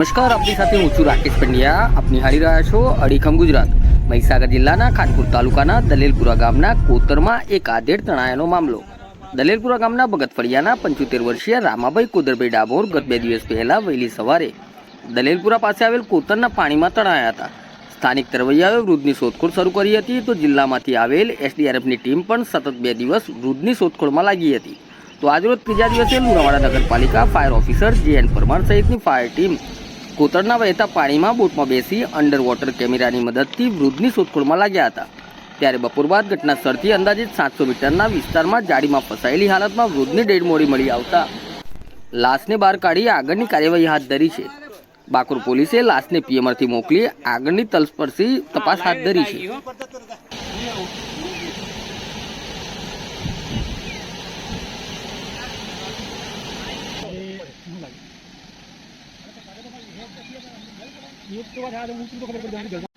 નમસ્કાર, આપની સાથે હું છું રાકેશ પંડ્યા. આપ નિહાળી રહ્યા છો અડીખમ ગુજરાત. મહીસાગર જિલ્લાના ખાનપુર તાલુકાના દલેલપુરા ગામના કોતરમાં એક આધેડ તણાયાનો મામલો. દલેલપુરા ગામના ભગત ફળિયાના પંચોતેર વર્ષીય રામાભાઈ કુદરભાઈ ડાભોર ગત બે દિવસ પહેલાં વહેલી સવારે દલેલપુરા પાસે આવેલ કોતરના પાણીમાં તણાયા હતા. સ્થાનિક તરવૈયાઓએ વૃદ્ધની શોધખોળ શરૂ કરી હતી તો જિલ્લામાંથી આવેલ એસડીઆરએફની ટીમ પણ સતત બે દિવસ વૃદ્ધની શોધખોળમાં લાગી હતી. તો આજરોજ ત્રીજા દિવસે લુણાવાડા નગરપાલિકા fire officer J N Parmar સહિતની ફાયર ટીમ કોતરના વહેતા પાણીમાં બોટમાં બેસી અંડર વોટર કેમેરાની મદદથી વૃદ્ધની શોધખોળમાં લાગ્યા હતા. ત્યારે બપોર બાદ ઘટના સ્થળથી અંદાજિત સાતસો મીટરના વિસ્તારમાં જાળીમાં ફસાયેલી હાલતમાં વૃદ્ધની ડેડમોડી મળી આવતા લાશને બહાર કાઢી આગળની કાર્યવાહી હાથ ધરી છે. બાકુર પોલીસે લાશને પીએમઆરથી મોકલી આગળની તલસ્પર્શી તપાસ હાથ ધરી છે. એક તો વાત આ હું તો ખબર પડી